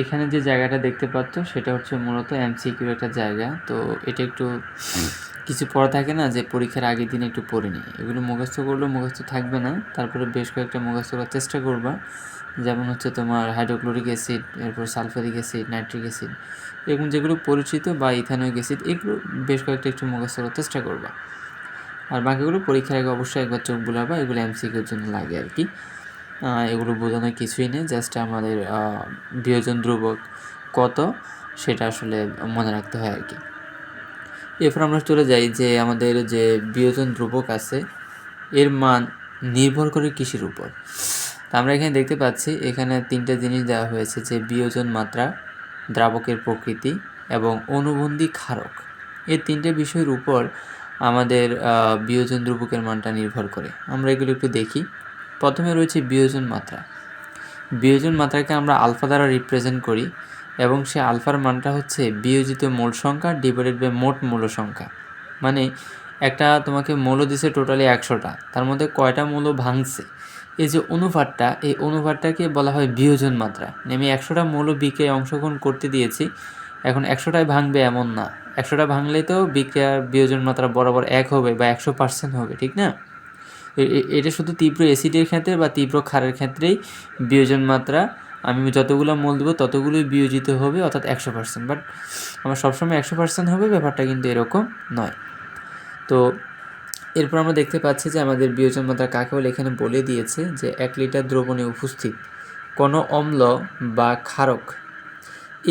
এখানে যে জায়গাটা দেখতে পাচ্ছ, সেটা হচ্ছে মূলত এমসিকিউর একটা জায়গা। তো এটা একটু কিছু পড়া থাকে না যে পরীক্ষার আগের দিন একটু পড়ে নিই। এগুলো মুখস্থ করলেও মুখস্থ থাকবে না। তারপরে বেশ কয়েকটা মুখস্থ করার চেষ্টা করবা। যেমন হচ্ছে তোমার হাইড্রোক্লোরিক অ্যাসিড, এরপর সালফারিক অ্যাসিড, নাইট্রিক অ্যাসিড এরকম যেগুলো পরিচিত বা ইথানোইক অ্যাসিড, এগুলো বেশ কয়েকটা একটু মুখস্থ করার চেষ্টা করবা। আর বাকিগুলো পরীক্ষার আগে অবশ্যই একবার চোখ বুলাবা। এগুলো এমসিকিউর জন্য লাগে আর কি। এগুলো বোঝানোর কিছুই নেই জাস্ট আমাদের বিয়োজন ধ্রুবক কত সেটা আসলে মনে রাখতে হয় আর কি। এরপর আমরা চলে যাই যে আমাদের যে বিয়োজন ধ্রুবক আছে, এর মান নির্ভর করে কৃষির উপর। তা আমরা এখানে দেখতে পাচ্ছি, এখানে তিনটা জিনিস দেওয়া হয়েছে যে বিয়োজন মাত্রা, দ্রাবকের প্রকৃতি এবং অনুবন্ধী ক্ষারক। এই তিনটে বিষয়ের উপর আমাদের বিয়োজন ধ্রুবকের মানটা নির্ভর করে। আমরা এগুলো একটু দেখি। প্রথমে রয়েছে বিয়োজন মাত্রা। বিয়োজন মাত্রাকে আমরা আলফা দ্বারা রিপ্রেজেন্ট করি এবং সে আলফার মানটা হচ্ছে বিয়োজিত মূল সংখ্যা ডিভাইডেড বাই মোট মূল সংখ্যা। মানে একটা তোমাকে মূল দিছে টোটালি একশোটা, তার মধ্যে কয়টা মূল ভাঙছে? এই যে অনুপাতটা, এই অনুপাতটাকে বলা হয় বিয়োজন মাত্রা। মানে আমি একশোটা মৌল বিক্রিয়ায় অংশগ্রহণ করতে দিয়েছি, এখন একশোটায় ভাঙবে এমন না। একশোটা ভাঙলেই তো বিক্রিয়ার বিয়োজন মাত্রা বরাবর এক হবে বা একশো পার্সেন্ট হবে, ঠিক না? এটা শুধু তীব্র অ্যাসিডের ক্ষেত্রে বা তীব্র ক্ষারের ক্ষেত্রেই বিয়োজন মাত্রা। আমি যতগুলো মোল দেবো ততগুলোই বিয়োজিত হবে, অর্থাৎ একশো পার্সেন্ট বাট আমার সবসময় একশো পার্সেন্ট হবে, ব্যাপারটা কিন্তু এরকম নয়। তো এরপর আমরা দেখতে পাচ্ছি যে আমাদের বিয়োজন মাত্রা কাকে বলে? এখানে বলে দিয়েছে যে এক লিটার দ্রবণে উপস্থিত কোনো অম্ল বা ক্ষারক,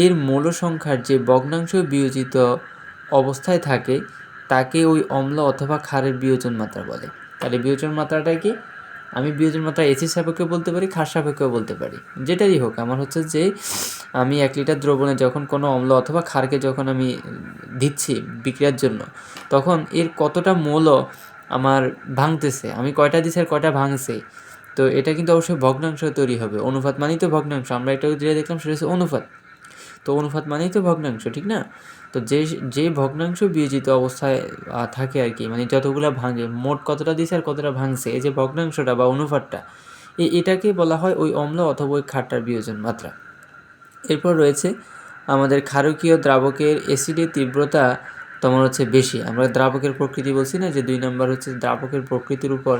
এর মূল সংখ্যার যে ভগ্নাংশ বিয়োজিত অবস্থায় থাকে, তাকে ওই অম্ল অথবা ক্ষারের বিয়োজন মাত্রা বলে। তাহলে বিয়োজন মাত্রাটা কি? আমি বিয়োজন মাত্রা এসির সাপেক্ষে বলতে পারি ক্ষার সাপেক্ষেও বলতে পারি। যেটাই হোক, আমার হচ্ছে যে আমি এক লিটার দ্রবণে যখন কোনো অম্ল অথবা ক্ষারকে যখন আমি দিচ্ছি বিক্রিয়ার জন্য, তখন এর কতটা মৌল আমার ভাঙতেছে? আমি কয়টা দিচ্ছি আর কয়টা ভাঙছে? তো এটা কিন্তু অবশ্যই ভগ্নাংশ তৈরি হবে। অনুপাত মানেই তো ভগ্নাংশ। আমরা এটা যেটা দেখলাম সেটা হচ্ছে অনুপাত। তো অনুপাত মানেই তো ভগ্নাংশ, ঠিক না? তো যে যে ভগ্নাংশ বিয়োজিত অবস্থায় থাকে আর কি মানে যতগুলো ভাঙে, মোট কতটা দিছে আর কতটা ভাঙছে, এই যে ভগ্নাংশটা বা অনুপাতটা এটাকে বলা হয় ওই অম্ল অথবা ওই খাট্টার বিয়োজন মাত্রা। এরপর রয়েছে আমাদের ক্ষারকীয় দ্রাবকের অ্যাসিডের তীব্রতা তোমার হচ্ছে বেশি। আমরা দ্রাবকের প্রকৃতি বলছি না যে দুই নম্বর হচ্ছে দ্রাবকের প্রকৃতির উপর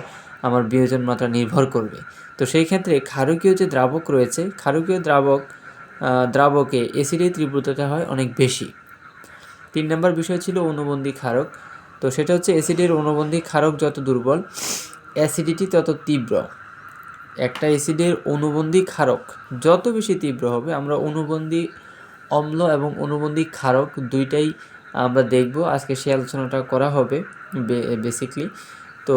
আমার বিয়োজন মাত্রা নির্ভর করবে। তো সেই ক্ষেত্রে ক্ষারকীয় যে দ্রাবক রয়েছে, ক্ষারকীয় দ্রাবক দ্রাবকে অ্যাসিডের তীব্রতাটা হয় অনেক বেশি। তিন নম্বর বিষয় ছিল অনুবন্ধী ক্ষারক। তো সেটা হচ্ছে অ্যাসিডের অনুবন্ধী ক্ষারক যত দুর্বল, অ্যাসিডিটি তত তীব্র। একটা অ্যাসিডের অনুবন্ধী ক্ষারক যত বেশি তীব্র হবে, আমরা অনুবন্ধী অম্ল এবং অনুবন্ধী ক্ষারক দুইটাই আমরা দেখব। আজকে সেই আলোচনাটা করা হবে বেসিকলি তো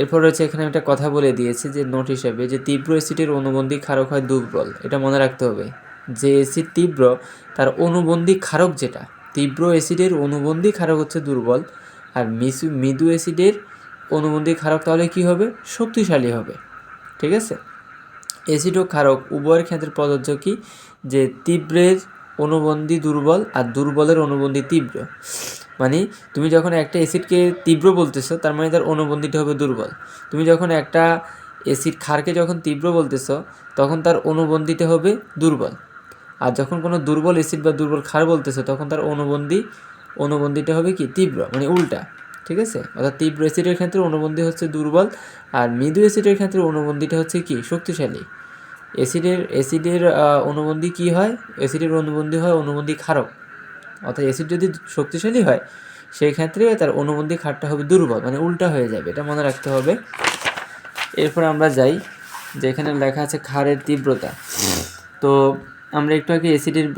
এরপর রয়েছে, এখানে একটা কথা বলে দিয়েছে যে নোট হিসাবে যে তীব্র অ্যাসিডের অনুবন্ধী ক্ষারক হয় দুর্বল। এটা মনে রাখতে হবে, যে অ্যাসিড তীব্র, তার অনুবন্ধী ক্ষারক যেটা তীব্র অ্যাসিডের অনুবন্ধী ক্ষারক হচ্ছে দুর্বল। আর মিসু, মৃদু অ্যাসিডের অনুবন্ধী ক্ষারক তাহলে কি হবে? শক্তিশালী হবে। ঠিক আছে? অ্যাসিড ও ক্ষারক উভয়ের ক্ষেত্রে প্রযোজ্য কি? যে তীব্রের অনুবন্ধী দুর্বল আর দুর্বলের অনুবন্ধী তীব্র। মানে তুমি যখন একটা অ্যাসিডকে তীব্র বলতেছো, তার মানে তার অনুবন্ধীটা হবে দুর্বল। তুমি যখন একটা অ্যাসিড ক্ষারকে যখন তীব্র বলতেছো, তখন তার অনুবন্ধীটা হবে দুর্বল। আর যখন কোনো দুর্বল অ্যাসিড বা দুর্বল ক্ষার বলতেছে, তখন তার অনুবন্ধী, অনুবন্ধীটা হবে কি? তীব্র মানে উল্টা, ঠিক আছে? অর্থাৎ তীব্র অ্যাসিডের ক্ষেত্রে অনুবন্ধী হচ্ছে দুর্বল আর মৃদু অ্যাসিডের ক্ষেত্রে অনুবন্ধীটা হচ্ছে কি? শক্তিশালী। অ্যাসিডের অ্যাসিডের অনুবন্ধী কি হয়? অ্যাসিডের অনুবন্ধী হয় অনুবন্ধী ক্ষারক। অর্থাৎ অ্যাসিড যদি শক্তিশালী হয় সেই ক্ষেত্রে তার অনুবন্ধী ক্ষারটা হবে দুর্বল মানে উল্টা হয়ে যাবে, এটা মনে রাখতে হবে। এরপর আমরা যাই, যেখানে লেখা আছে খারের তীব্রতা। তো আমরা একটু আগে অ্যাসিডের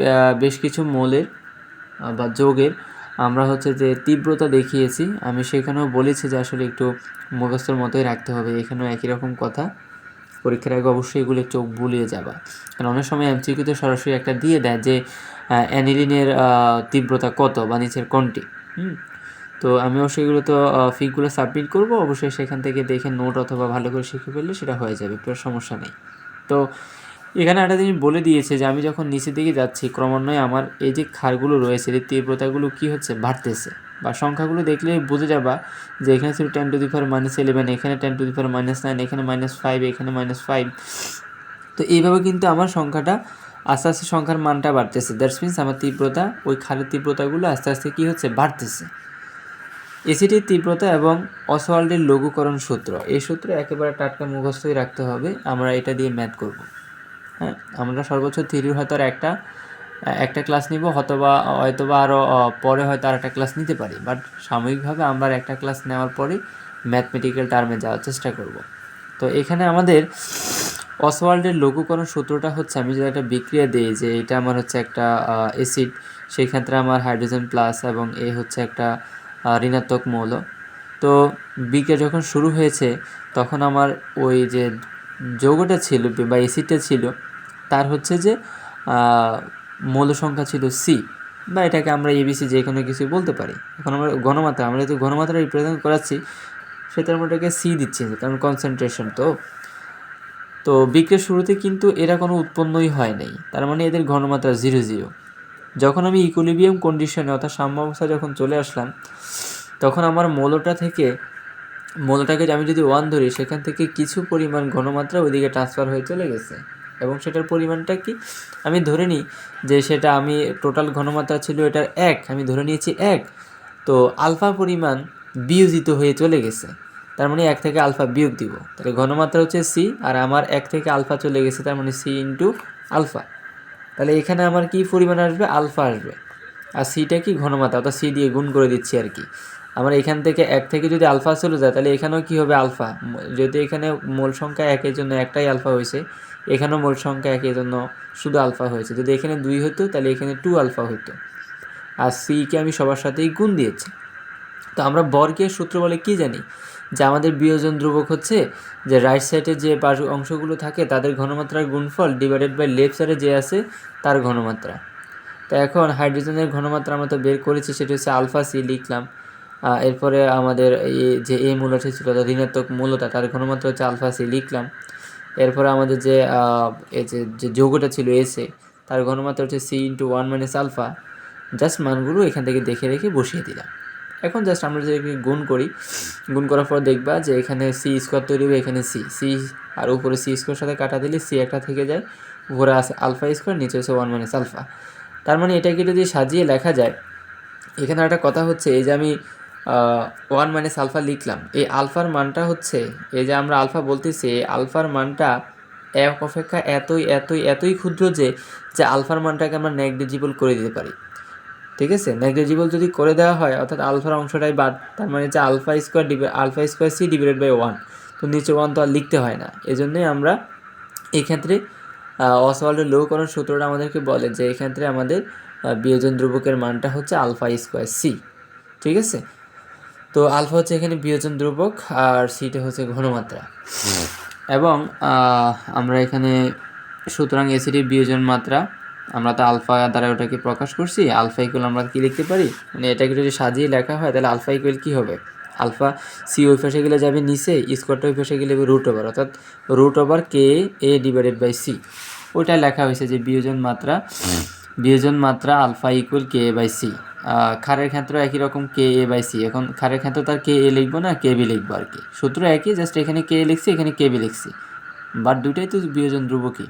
বেশ কিছু মোলের বা যোগের, আমরা হচ্ছে যে তীব্রতা দেখিয়েছি। আমি সেখানেও বলেছি যে আসলে একটু মুখস্থর মতোই রাখতে হবে। এখানেও একই রকম কথা। পরীক্ষার আগে অবশ্যই এগুলো চোখ বুলিয়ে যাবা। কারণ অনেক সময় এমসিকিউতে সরাসরি একটা দিয়ে দেয় যে অ্যানিলিনের তীব্রতা কত বা নিচের কোনটি। হুম? তো আমি অবশ্যই এগুলো তো ফিকগুলো সাবমিট করব। অবশ্যই সেখান থেকে দেখে নোট অথবা ভালো করে শিখে ফেললে সেটা হয়ে যাবে, কোনো সমস্যা নেই। তো এখানে একটা জিনিস বলে দিয়েছে যে, আমি যখন নিচের দিকে যাচ্ছি, ক্রমান্বয়ে আমার এই যে ক্ষারগুলো রয়েছে এই তীব্রতাগুলো কী হচ্ছে? বাড়তেছে। বা সংখ্যাগুলো দেখলে বুঝে যাবা যে, এখানে ছিল ten to the power minus eleven এখানে ten to the power minus nine এখানে মাইনাস ফাইভ এখানে মাইনাস ফাইভ তো এইভাবে কিন্তু আমার সংখ্যাটা আস্তে আস্তে সংখ্যার মানটা বাড়তেছে। দ্যাটস মিনস আমার তীব্রতা, ওই ক্ষারের তীব্রতাগুলো আস্তে আস্তে কী হচ্ছে? বাড়তেছে। এসিটির তীব্রতা এবং অসওয়াল্ডের লঘুকরণ সূত্র, এই সূত্র একেবারে টাটকা মুখস্থই রাখতে হবে। আমরা এটা দিয়ে ম্যাথ করব। হ্যাঁ আমরা সর্বোচ্চ থিরির হয়তো আর একটা একটা ক্লাস নিব, হয়তোবা হয়তোবা আরও পরে হয়তো আর একটা ক্লাস নিতে পারি। বাট সাময়িকভাবে আমরা একটা ক্লাস নেওয়ার পরে ম্যাথমেটিক্যাল টার্মে যাওয়ার চেষ্টা করব। তো এখানে আমাদের অসওয়াল্ডের লঘুকরণ সূত্রটা হচ্ছে, আমি যদি একটা বিক্রিয়া দিই যে এটা আমার হচ্ছে একটা অ্যাসিড সেই ক্ষেত্রে আমার হাইড্রোজেন প্লাস এবং এ হচ্ছে একটা ঋণাত্মক মৌল। তো বিক্রিয়া যখন শুরু হয়েছে, তখন আমার ওই যে যৌগটা ছিল বা অ্যাসিডটা ছিল তার হচ্ছে যে মৌল সংখ্যা ছিল সি বা এটাকে আমরা এবিসি যে কোনো কিছু বলতে পারি। এখন আমরা ঘনমাত্রা, আমরা যদি ঘনমাত্রা রিপ্রেজেন্ট করাচ্ছি, সেটার আমরা ওটাকে সি দিচ্ছি, কারণ কনসেন্ট্রেশন তো। তো বিক্রিয়ার শুরুতে কিন্তু এরা কোনো উৎপন্নই হয় নাই, তার মানে এদের ঘনমাত্রা জিরো জিরো যখন আমি ইকুলিবিয়াম কন্ডিশনে অর্থাৎ সাম্য অবস্থা যখন চলে আসলাম, তখন আমার মৌলটা থেকে, মৌলটাকে আমি যদি ওয়ান ধরি, সেখান থেকে কিছু পরিমাণ ঘনমাত্রা ওইদিকে ট্রান্সফার হয়ে চলে গেছে। এবং সেটার পরিমাণটা কি? আমি ধরে নিই যে সেটা আমি টোটাল ঘনমাত্রা ছিল এটার এক, আমি ধরে নিয়েছি এক, তো আলফা পরিমাণ বিয়োজিত হয়ে চলে গেছে। তার মানে এক থেকে আলফা বিয়োগ দিব। তাহলে ঘনমাত্রা হচ্ছে সি আর আমার এক থেকে আলফা চলে গেছে, তার মানে সি ইন্টু আলফা। তাহলে এখানে আমার কি পরিমাণ আসবে? আলফা আসবে। আর সিটা কি? ঘনমাত্রা, অর্থাৎ সি দিয়ে গুণ করে দিচ্ছি আর কি। আমার এখান থেকে এক থেকে যদি আলফা চলে যায়, তাহলে এখানেও কি হবে আলফা? যদি এখানে মূল সংখ্যা একের জন্য একটাই আলফা হয়েছে এখানেও মোল সংখ্যা একের জন্য শুধু আলফা হয়েছে। যদি এখানে দুই হতো, তাহলে এখানে টু আলফা হতো। আর সিকে আমি সবার সাথেই গুণ দিয়েছি। তো আমরা বর্গের সূত্র বলে কি জানি? যে আমাদের বিয়োজন ধ্রুবক হচ্ছে যে রাইট সাইডে যে অংশগুলো থাকে, তাদের ঘনমাত্রার গুণফল ডিভাইডেড বাই লেফট সাইডে যে আছে, তার ঘনমাত্রা। তো এখন হাইড্রোজেনের ঘনমাত্রা আমরা তো বের করেছি, সেটা হচ্ছে আলফা সি লিখলাম। এরপরে আমাদের এই যে এ মূলটি ছিল ঋণাত্মক মূলতা, তার ঘনমাত্রা হচ্ছে আলফা সি লিখলাম। এরপরে আমাদের যে যে যৌগটা ছিল এসে তার ঘনমাত্রা হচ্ছে C into one minus alpha just মানগুলো এখান থেকে দেখে রেখে বসিয়ে দিলাম। এখন জাস্ট আমরা যদি গুণ করি, গুণ করার পর দেখবা যে এখানে সি স্কোয়ার তৈরি হবে, এখানে সি সি আর উপরে সি স্কোয়ার সাথে কাটা দিলে সি একটা থেকে যায়, উপরে আছে আলফা স্কোয়ার নিচে হচ্ছে ওয়ান মাইনাস আলফা তার মানে এটাকে যদি সাজিয়ে লেখা যায়, এখানে একটা কথা হচ্ছে এই যে আমি ওয়ান মাইনাস আলফা লিখলাম। এই আলফার মানটা হচ্ছে, এই যে আমরা আলফা বলতেছি, এই আলফার মানটা এক অপেক্ষা এতই এতই এতই ক্ষুদ্র যে যে আলফার মানটাকে আমরা নেগলিজিবল করে দিতে পারি। ঠিক আছে? নেগলিজিবল যদি করে দেওয়া হয়, অর্থাৎ আলফার অংশটাই বাদ, তার মানে যে alpha square divide alpha square C divided by one তো নিচে ওয়ান তো আর লিখতে হয় না। এই জন্যই আমরা এই ক্ষেত্রে অসওয়াল্ডের লৌকরণ সূত্রটা আমাদেরকে বলে যে, এই ক্ষেত্রে আমাদের বিয়োজন ধ্রুবকের মানটা হচ্ছে আলফা স্কোয়ার সি ঠিক আছে? তো আলফা হচ্ছে এখানে বিয়োজন ধ্রুবক আর সিটা হচ্ছে ঘনমাত্রা। এবং আমরা এখানে সুতরাং এসিডির বিয়োজন মাত্রা আমরা তো আলফা দ্বারা ওটাকে প্রকাশ করছি আলফা ইকুয়াল আমরা কি লিখতে পারি? মানে এটাকে যদি সাজিয়ে লেখা হয় তাহলে আলফা ইকুয়াল কী হবে? আলফা সি ওই পাশে গেলে যাবে নিচে স্কোয়ারটা ওই পাশে গেলে রুট ওভার অর্থাৎ root over K A divided by C ওইটা লেখা হয়েছে যে বিয়োজন মাত্রা বিয়োজন মাত্রা alpha equal K A by C খারের ক্ষেত্রে একই রকম কে এ বাই সি এখন খারের ক্ষেত্রে তার কে এ লিখব না কে বি লিখব আর কি। সূত্র একই জাস্ট এখানে কে এ লিখছি, এখানে কে বি লিখছি। বাট দুটাই তো বিয়োজন ধ্রুবকই।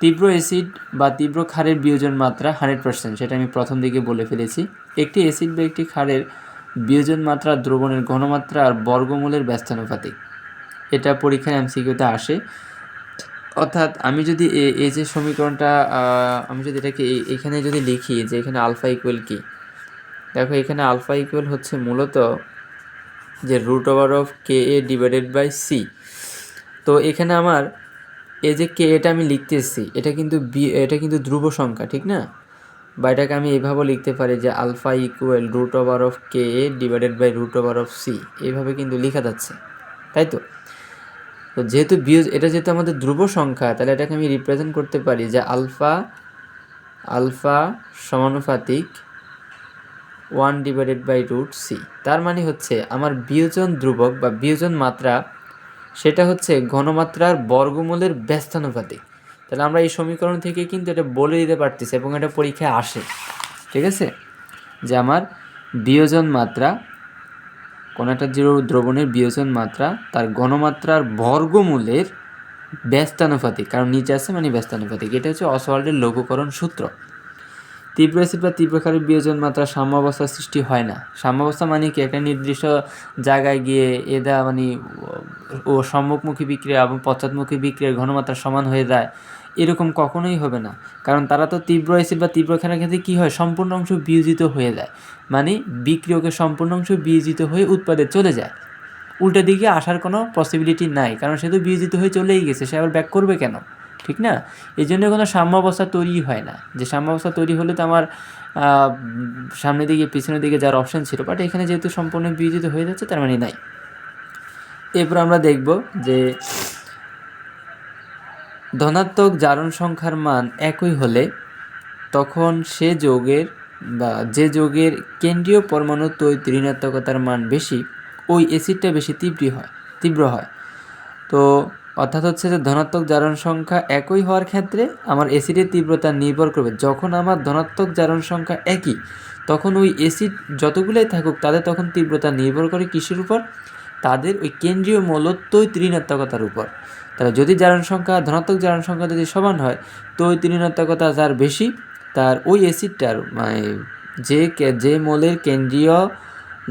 তীব্র অ্যাসিড বা তীব্র ক্ষারের বিয়োজন মাত্রা হান্ড্রেড পার্সেন্ট সেটা আমি প্রথম দিকে বলে ফেলেছি। একটি অ্যাসিড বা একটি ক্ষারের বিয়োজন মাত্রা দ্রবণের ঘনমাত্রা আর বর্গমূলের ব্যস্তানুপাতিক। এটা পরীক্ষায় এমসিকিউতে আসে। অর্থাৎ আমি যদি এই যে সমীকরণটা আমি যদি এটাকে এখানে যদি লিখি যে এখানে আলফা ইকুয়াল কি, দেখো এখানে আলফা ইকুয়াল হচ্ছে মূলত যে root over of K A divided by C তো এখানে আমার এই যে কে এটা আমি লিখতেছি, এটা কিন্তু বি এটা কিন্তু ধ্রুব সংখ্যা, ঠিক না? বা এটাকে আমি এভাবেও লিখতে পারি যে alpha equal root over of K A divided by root over of C এইভাবে কিন্তু লেখা যাচ্ছে, তাই তো? তো যেহেতু বিয়োজ এটা যেহেতু আমাদের ধ্রুব সংখ্যা, তাহলে এটাকে আমি রিপ্রেজেন্ট করতে পারি যে আলফা আলফা সমানুপাতিক one divided by root C তার মানে হচ্ছে আমার বিয়োজন ধ্রুবক বা বিয়োজন মাত্রা, সেটা হচ্ছে ঘনমাত্রার বর্গমূলের ব্যস্তানুপাতিক। তাহলে আমরা এই সমীকরণ থেকে কিন্তু এটা বলে দিতে পারতেছি এবং এটা পরীক্ষায় আসে। ঠিক আছে? যে আমার বিয়োজন মাত্রা কোনো একটা জিরো দ্রবণের বিয়োজন মাত্রা, তার ঘনমাত্রার বর্গমূলের ব্যস্তানুপাতিক, কারণ নিচে আছে মানে ব্যস্তানুপাতিক, এটা হচ্ছে অসওয়াল্ডের লঘুকরণ সূত্র। তীব্র অ্যাসিড বা তীব্রকারের বিয়োজন মাত্রা সাম্যাবস্থার সৃষ্টি হয় না। সাম্যাবস্থা মানে কি? একটা নির্দিষ্ট জায়গায় গিয়ে এদা মানে ও সম্মুখমুখী বিক্রিয়া এবং পশ্চাৎমুখী বিক্রিয়ার ঘনমাত্রা সমান হয়ে যায়। এরকম কখনোই হবে না। কারণ তারা তো তীব্র অ্যাসিড বা তীব্র ক্ষারের ক্ষেত্রে কী হয়? সম্পূর্ণ অংশ বিয়োজিত হয়ে যায়। মানে বিক্রিয়কের সম্পূর্ণ অংশ বিয়োজিত হয়ে উৎপাদে চলে যায়। উল্টো দিকে আসার কোনো পসিবিলিটি নাই। কারণ সে তো বিয়োজিত হয়ে চলেই গেছে। সে আবার ব্যাক করবে কেন? ঠিক না? এই জন্য কোনো সাম্যাবস্থা তৈরি হয় না। যে সাম্যাবস্থা তৈরি হলে তো আমার সামনের দিকে, পিছনের দিকে যার অপশন ছিল। বাট এখানে যেহেতু সম্পূর্ণ বিয়োজিত হয়ে যাচ্ছে, তার মানে নাই। এরপর আমরা দেখব যে ধনাত্মক জারণ সংখ্যার মান একই হলে তখন সে যৌগের বা যে যৌগের কেন্দ্রীয় পরমাণু তৈরি ঋণাত্মকতার মান বেশি, ওই অ্যাসিডটা বেশি তীব্র হয় তীব্র হয়। তো অর্থাৎ হচ্ছে যে ধনাত্মক জারণ সংখ্যা একই হওয়ার ক্ষেত্রে আমার অ্যাসিডের তীব্রতা নির্ভর করবে। যখন আমার ধনাত্মক জারণ সংখ্যা একই, তখন ওই অ্যাসিড যতগুলোই থাকুক, তাদের তখন তীব্রতা নির্ভর করে কিসের উপর? তাদের ওই কেন্দ্রীয় মৌল মৌলত্বই ঋণাত্মকতার উপর। তাহলে যদি জারণ সংখ্যা, ধনাত্মক জারণ সংখ্যা যদি সমান হয়, তো ওই ঋণাত্মকতা যার বেশি, তার ওই অ্যাসিডটার মানে যে যে মৌলের কেন্দ্রীয়,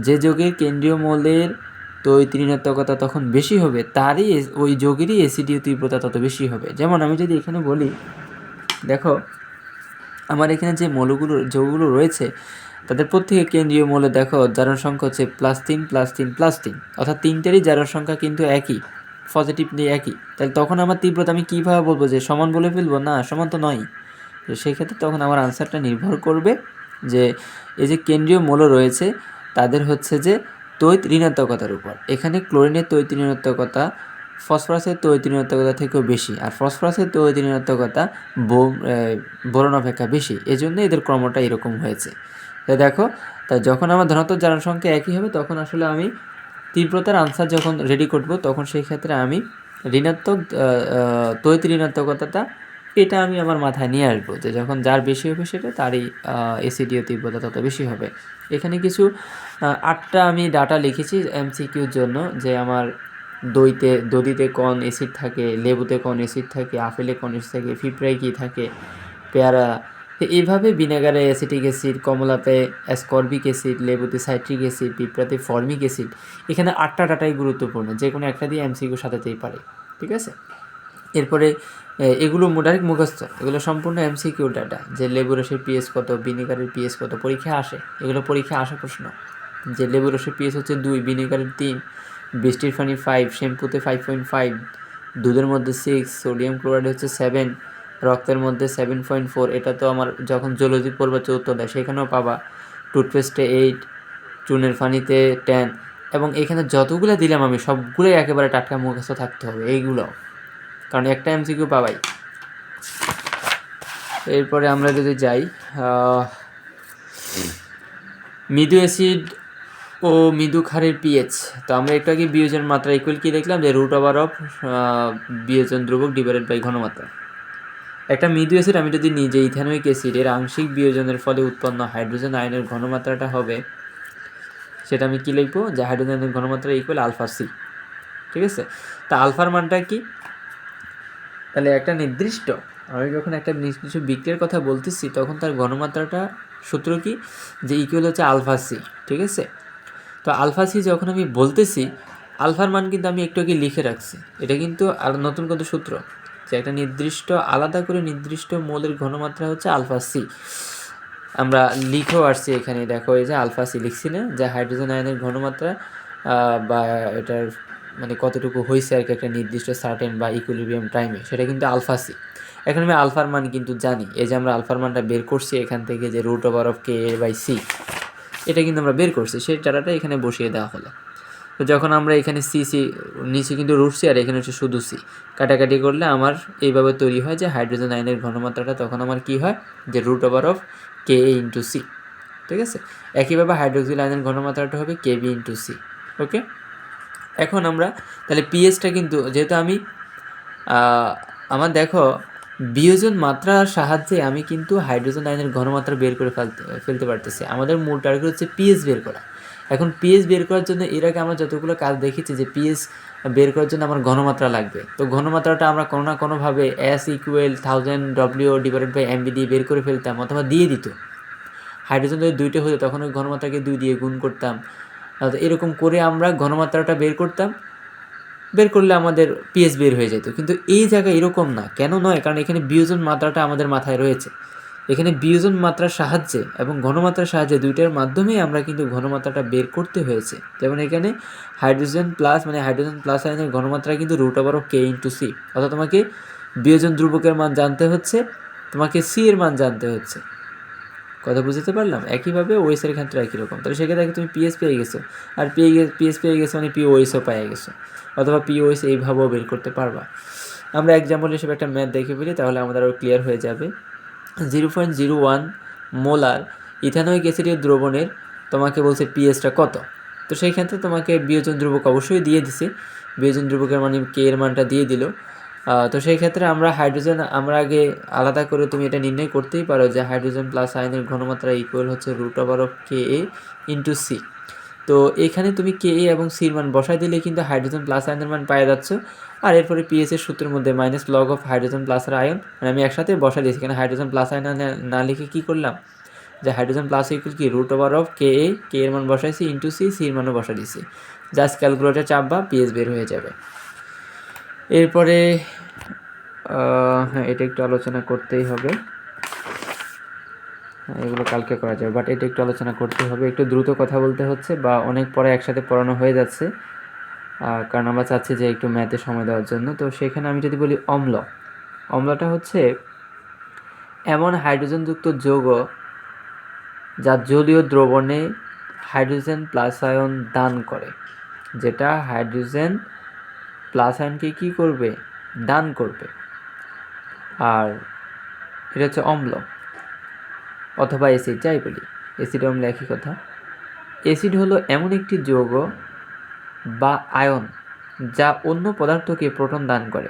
যে যোগের কেন্দ্রীয় মৌলের, তো ওই ঋণাত্মকতা তখন বেশি হবে, তারই ওই যোগেরই অ্যাসিডীয় তীব্রতা তত বেশি হবে। যেমন আমি যদি এখানে বলি, দেখো, আমার এখানে যে মৌলগুলো, যৌগগুলো রয়েছে, তাদের প্রত্যেকে কেন্দ্রীয় মৌলে দেখো, জারণ সংখ্যা হচ্ছে প্লাস তিন প্লাস তিন প্লাস তিন, অর্থাৎ তিনটেরই জারণ সংখ্যা কিন্তু একই। পজিটিভ নিয়ে একই। তাহলে তখন আমার তীব্রতা আমি কীভাবে বলব যে সমান বলে ফেলব? না, সমান তো নয় তো সেক্ষেত্রে তখন আমার আনসারটা নির্ভর করবে যে এই যে কেন্দ্রীয় মৌল রয়েছে, তাদের হচ্ছে যে তৈত ঋণাত্মকতার উপর। এখানে ক্লোরিনের তৈত ঋণাত্মকতা ফসফরাসের তৈত ঋণাত্মকতা থেকেও বেশি, আর ফসফরাসের তৈত ঋণাত্মকতা বোরন অপেক্ষা বেশি। এজন্য এদের ক্রমটা এরকম হয়েছে। তো দেখো, তা যখন আমার ধনাত্মক জারণ সংখ্যা একই হবে, তখন আসলে আমি তীব্রতার আনসার যখন রেডি করব, তখন সেই ক্ষেত্রে আমি ঋণাত্মক তৈত ঋণাত্মকতাটা, এটা আমি আমার মাথায় নিয়ে আসব যে যখন যার বেশি হবে সেটা, তারই এসিডিও তীব্রতা তত বেশি হবে। এখানে কিছু আটটা আমি ডাটা লিখেছি এমসিকিউর জন্য যে আমার দইতে দদিতে কোন অ্যাসিড থাকে, লেবুতে কোন অ্যাসিড থাকে, আপেলে কোন অ্যাসিড থাকে ফিপ্রায় কী থাকে, পেয়ারা তো এইভাবে ভিনেগারে অ্যাসিটিক অ্যাসিড, কমলাতে অ্যাসকর্বিক অ্যাসিড, লেবুতে সাইট্রিক অ্যাসিড, পিঁপড়াতে ফর্মিক অ্যাসিড, এখানে আটটা ডাটাই গুরুত্বপূর্ণ, যে কোনো একটা দিয়ে এমসিকিউ সাজাতেই পারে, ঠিক আছে? এরপরে এগুলো ডাইরেক্ট মুখস্থ, এগুলো সম্পূর্ণ এমসিকিউ ডাটা, যে লেবু রসের পিএস কত, ভিনেগারের পিএস কত পরীক্ষায় আসে, এগুলো পরীক্ষায় আসা প্রশ্ন, যে লেবু রসের পিএস হচ্ছে দুই, ভিনেগারের তিন, বৃষ্টির পানি ফাইভ শ্যাম্পুতে ফাইভ পয়েন্ট ফাইভ দুধের মধ্যে সিক্স সোডিয়াম ক্লোরাইড হচ্ছে সেভেন রক্তের মধ্যে সেভেন পয়েন্ট ফোর এটা তো আমার যখন জলজি পড়বে চতুর্থ দেয় সেখানেও পাবা। টুথপেস্টে এইট চুনের ফানিতে টেন এবং এখানে যতগুলো দিলাম আমি, সবগুলোই একেবারে টাটকা মুখস্থ থাকতে হবে, এইগুলো। কারণ একটা এমসিকিউ পাবাই। এরপরে আমরা যদি যাই মৃদু অ্যাসিড ও মৃদু ক্ষারের পিএইচ তো আমরা একটু আগে বিয়োজন মাত্রা ইকুয়াল কি দেখলাম? যে রুট ওভার অফ বিয়োজন ধ্রুবক ডিভাইডেড বাই ঘনমাত্রা। একটা মৃদু অ্যাসিড আমি যদি নিজে ইথানোইক অ্যাসিড এর আংশিক বিয়োজনের ফলে উৎপন্ন হাইড্রোজেন আয়নের ঘনমাত্রাটা হবে, সেটা আমি কী লিখব? যে হাইড্রোজেন আয়নের ঘনমাত্রা ইকুয়াল আলফা সি ঠিক আছে? তা আলফার মানটা কি? তাহলে একটা নির্দিষ্ট, আমি যখন একটা নির্দিষ্ট বিক্রিয়ার কথা বলতেছি, তখন তার ঘনমাত্রাটা সূত্র কি? যে ইকুয়াল হচ্ছে আলফা সি ঠিক আছে? তো আলফা সি যখন আমি বলতেছি আলফার মান কিন্তু আমি একটু আগে লিখে রাখছি, এটা কিন্তু আর নতুন কোনো সূত্র। যে একটা নির্দিষ্ট, আলাদা করে নির্দিষ্ট মৌলের ঘনমাত্রা হচ্ছে আলফা সি। আমরা লিখেও আসছি এখানে, দেখো এই যে আলফা সি লিখছি না? যে হাইড্রোজেন আয়নের ঘনমাত্রা বা এটার মানে কতটুকু হয়েছে আর কি একটা নির্দিষ্ট সার্টেন বা ইকুইলিব্রিয়াম টাইমে সেটা কিন্তু আলফা সি। এখন আমি আলফার মান কিন্তু জানি। এই যে আমরা আলফার মানটা বের করছি এখান থেকে যে root over of K A by C এটা কিন্তু আমরা বের করছি। সেই টাটাটা এখানে বসিয়ে দেওয়া হলো। তো যখন আমরা এখানে সি সি নিচে কিন্তু রুট সি আর এখানে হচ্ছে শুধু সি কাটাকাটি করলে আমার এইভাবে তৈরি হয় যে হাইড্রোজেন আয়নের ঘনমাত্রাটা তখন আমার কি হয়? যে root over of K A into C ঠিক আছে? একইভাবে হাইড্রোক্সিল আয়নের ঘনমাত্রাটা হবে K B into C okay এখন আমরা, তাহলে পিএইচটা কিন্তু, যেহেতু আমি আমার দেখো বিয়োজন মাত্রার সাহায্যে আমি কিন্তু হাইড্রোজেন আয়নের ঘনমাত্রা বের করে ফেলতে ফেলতে পারতেছি। আমাদের মূল টার্গেট হচ্ছে পিএইচ বের করা। এখন পিএইচ বের করার জন্য এর আগে আমরা যতগুলো কাজ দেখেছি যে পিএইচ বের করার জন্য আমার ঘনমাত্রা লাগবে। তো ঘনমাত্রাটা আমরা কোনো না কোনোভাবে S equal thousand W divided by MB দিয়ে বের করে ফেলতাম অথবা দিয়ে দিত। হাইড্রোজেন যদি দুইটা হতো তখন ওই ঘনমাত্রাকে দুই দিয়ে গুণ করতাম। এরকম করে আমরা ঘনমাত্রাটা বের করতাম। বের করলে আমাদের পিএস বের হয়ে যেত। কিন্তু এই জায়গায় এরকম না। কেন নয়? কারণ এখানে বিয়োজন মাত্রাটা আমাদের মাথায় রয়েছে। এখানে বিয়োজন মাত্রার সাহায্যে এবং ঘনমাত্রার সাহায্যে দুইটার মাধ্যমেই আমরা কিন্তু ঘনমাত্রাটা বের করতে হয়েছে। যেমন এখানে হাইড্রোজেন প্লাস মানে হাইড্রোজেন প্লাস আয়নের ঘনমাত্রা কিন্তু root of K into C অর্থাৎ তোমাকে বিয়োজন ধ্রুবকের মান জানতে হচ্ছে, তোমাকে সি এর মান জানতে হচ্ছে। কথা বুঝতে পারলাম? একইভাবে ওয়েসের ক্ষেত্রে একই রকম। তাহলে সেক্ষেত্রে তুমি পিএস পেয়ে গেছো। আর পেয়ে পিএস পেয়ে গেছো মানে পি ওয়েসও পেয়ে গেছো। অথবা পিওএস এইভাবেও বের করতে পারবা। আমরা এক্সাম্পল হিসেবে একটা ম্যাথ দেখে ফেলি, তাহলে আমাদের আরও ক্লিয়ার হয়ে যাবে। Zero point zero one molar ethanoic অ্যাসিডের দ্রবণের তোমাকে বলছে পিএসটা কত? তো সেই ক্ষেত্রে তোমাকে বিয়োজন ধ্রুবক অবশ্যই দিয়ে দিছে। বিয়োজন ধ্রুবকের মানে কে এর মানটা দিয়ে দিল। তো সেই ক্ষেত্রে আমরা হাইড্রোজেন আমরা আগে আলাদা করে তুমি এটা নির্ণয় করতেই পারো যে হাইড্রোজেন প্লাস আয়নের ঘনমাত্রা ইকুয়াল হচ্ছে root over of K A into C তো এখানে তুমি কে এ এবং সির মান বসাই দিলে কিন্তু হাইড্রোজেন প্লাস আয়নের মান পাওয়া যাচ্ছে। আর এরপরে পিএস এর সূত্রের মধ্যে minus log of hydrogen plus R ion মানে আমি একসাথে বসাই দিয়েছি। এখানে হাইড্রোজেন প্লাস আয়ন না লিখে কী করলাম? যে হাইড্রোজেন প্লাস ইকুয়াল কি? Root over of K A K এর মান বসাইছি ইন্টু সি সির মানও বসাই দিয়েছি। জাস্ট ক্যালকুলেটার চাপবা পিএস বের হয়ে যাবে। এরপরে হ্যাঁ এটা একটু আলোচনা করতেই হবে। এগুলো কালকে করা যাবে। বাট এটা একটু আলোচনা করতে হবে। একটু দ্রুত কথা বলতে হচ্ছে বা অনেক পরে একসাথে পড়ানো হয়ে যাচ্ছে। কারণ আমরা চাচ্ছি যে একটু ম্যাথে সময় দেওয়ার জন্য। তো সেখানে আমি যদি বলি অম্ল। অম্লটা হচ্ছে এমন হাইড্রোজেনযুক্ত যৌগ যা জলীয় দ্রবণে হাইড্রোজেন প্লাস আয়ন দান করে। যেটা হাইড্রোজেন প্লাস আয়নকে কী করবে? দান করবে। আর এটা হচ্ছে অম্ল। অথবা অ্যাসিড যাই বলি। অ্যাসিড অম্ল একই কথা। অ্যাসিড হলো এমন একটি যৌগ বা আয়ন যা অন্য পদার্থকে প্রোটন দান করে।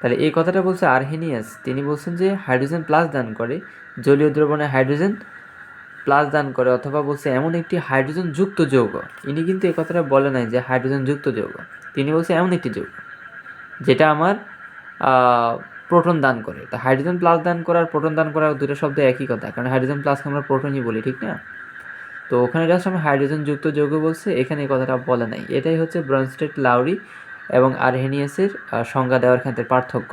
তাহলে এই কথাটা বলছে আরহেনিয়াস। তিনি বলছেন যে হাইড্রোজেন প্লাস দান করে, জলীয় দ্রবণে হাইড্রোজেন প্লাস দান করে, অথবা বলছে এমন একটি হাইড্রোজেন যুক্ত যৌগ। ইনি কিন্তু এই কথাটা বলে নাই যে হাইড্রোজেন যুক্ত যৌগ। তিনি বলছে এমন একটি যৌগ, যেটা আমার প্রোটন দান করে। তা হাইড্রোজেন প্লাস দান করার প্রোটন দান করার দুটো শব্দ একই কথা, কারণ হাইড্রোজেন প্লাসকে আমরা প্রোটনই বলি, ঠিক না? তো ওখানে জাস্ট আমি হাইড্রোজেন যুক্ত যৌগ বলছে, এখানে এই কথাটা বলে নাই। এটাই হচ্ছে ব্রনস্টেট লাউরি এবং আরহেনিয়াসের সংজ্ঞা দেওয়ার ক্ষেত্রে পার্থক্য।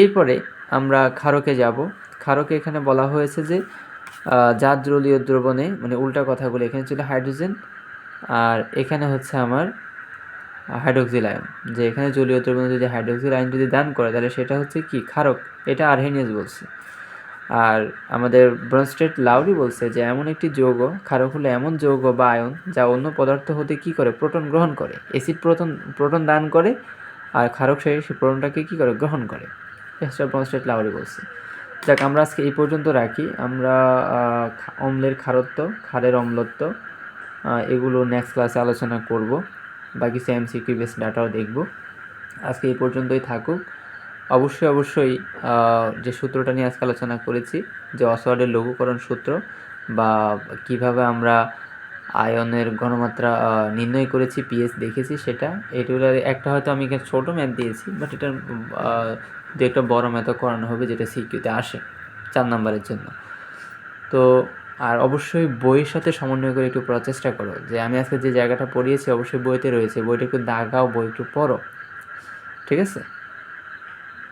এরপরে আমরা ক্ষারকে যাব। ক্ষারকে এখানে বলা হয়েছে যে জাত দ্রলীয় দ্রবণে মানে উল্টা কথাগুলো, এখানে ছিল হাইড্রোজেন আর এখানে হচ্ছে আমার হাইড্রোক্সিল আয়ন যে এখানে জলীয় দ্রবণে যদি হাইড্রোক্সিল আয়ন যদি দান করে, তাহলে সেটা হচ্ছে কি? ক্ষারক। এটা আরহেনিয়াস বলছে। আর আমাদের ব্রনস্টেট লাউরি বলছে যে, এমন একটি যৌগ, ক্ষারক হলো এমন যৌগ বা আয়ন যা অন্য পদার্থ হতে কি করে? প্রোটন গ্রহণ করে। অ্যাসিড প্রোটন প্রোটন দান করে, আর ক্ষারক সেই প্রোটনটাকে কী করে? গ্রহণ করে। এটা ব্রনস্টেট লাউরি বলছে। যাক, আমরা আজকে এই পর্যন্ত রাখি। আমরা অম্লের ক্ষারত্ব, ক্ষারের অম্লত্ব এগুলো নেক্সট ক্লাসে আলোচনা করব। বাকি সিকিউ বেস ডাটাও দেখব। আজকে এই পর্যন্তই থাকুক। অবশ্যই অবশ্যই যে সূত্রটা নিয়ে আজকে আলোচনা করেছি, যে অসওয়ার্ডের লঘুকরণ সূত্র বা কীভাবে আমরা আয়নের ঘনমাত্রা নির্ণয় করেছি পিএস দেখেছি সেটা এগুলোর একটা হয়তো আমি ছোটো ম্যাথ দিয়েছি বাট এটার দু একটা বড় ম্যাথও করানো হবে যেটা সিকিউতে আসে, চার নাম্বারের জন্য। তো আর অবশ্যই বইয়ের সাথে সমন্বয় করে একটু পড়ার চেষ্টা করো। যে আমি আজকে যে জায়গাটা পড়িয়েছি, অবশ্যই বইতে রয়েছে। বইটা একটু দাগাও, বই একটু পড়ো। ঠিক আছে?